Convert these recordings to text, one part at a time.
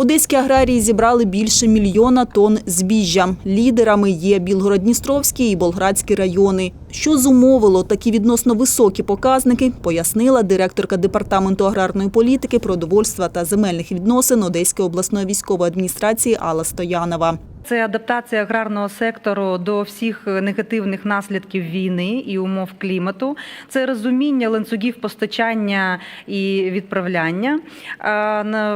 Одеські аграрії зібрали більше мільйона тонн збіжжя. Лідерами є Білгород-Дністровський і Болградський райони. Що зумовило такі відносно високі показники, пояснила директорка департаменту аграрної політики, продовольства та земельних відносин Одеської обласної військової адміністрації Алла Стоянова. Це адаптація аграрного сектору до всіх негативних наслідків війни і умов клімату. Це розуміння ланцюгів постачання і відправляння.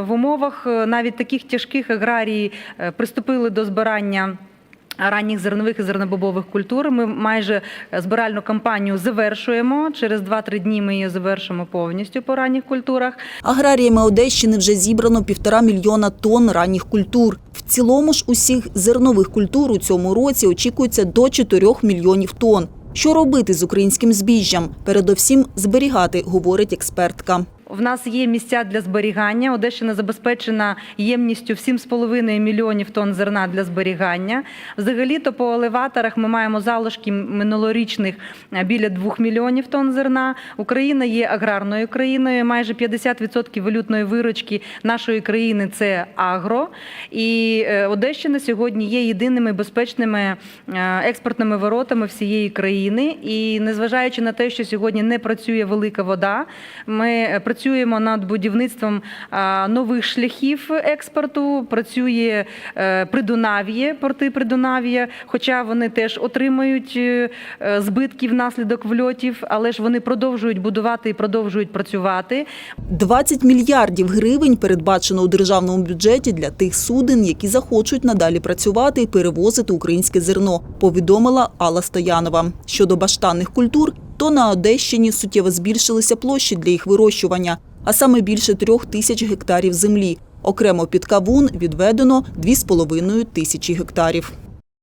В умовах е, навіть таких тяжких аграрії е, приступили до збирання. Ранніх зернових і зернобобових культур ми майже збиральну кампанію завершуємо. Через 2-3 дні ми її завершимо повністю по ранніх культурах. Аграріями Одещини вже зібрано півтора мільйона тонн ранніх культур. Цілому ж усіх зернових культур у цьому році очікується до 4 мільйонів тонн. Що робити з українським збіжжям? Передовсім зберігати, говорить експертка. В нас є місця для зберігання. Одещина забезпечена ємністю в 7,5 мільйонів тонн зерна для зберігання. Взагалі-то по елеваторах ми маємо залишки минулорічних е, біля 2 мільйонів тонн зерна. Україна є аграрною країною. Майже 50% валютної виручки нашої країни це агро. І е, Одещина сьогодні є єдиними безпечними е, експортними воротами всієї країни. І незважаючи на те, що сьогодні не працює велика вода, ми е, працюємо над будівництвом нових шляхів експорту. Працює е, Придунав'я, порти Придунав'я, хоча вони теж отримують е, е, збитки внаслідок вльотів, але ж вони продовжують будувати і продовжують працювати. 20 мільярдів гривень передбачено у державному бюджеті для тих суден, які захочуть надалі працювати і перевозити українське зерно, повідомила Алла Стоянова. Щодо баштанних культур, то на Одещині суттєво збільшилися площі для їх вирощування, а саме більше трьох тисяч гектарів землі. Окремо під кавун відведено 2,5 тисячі гектарів.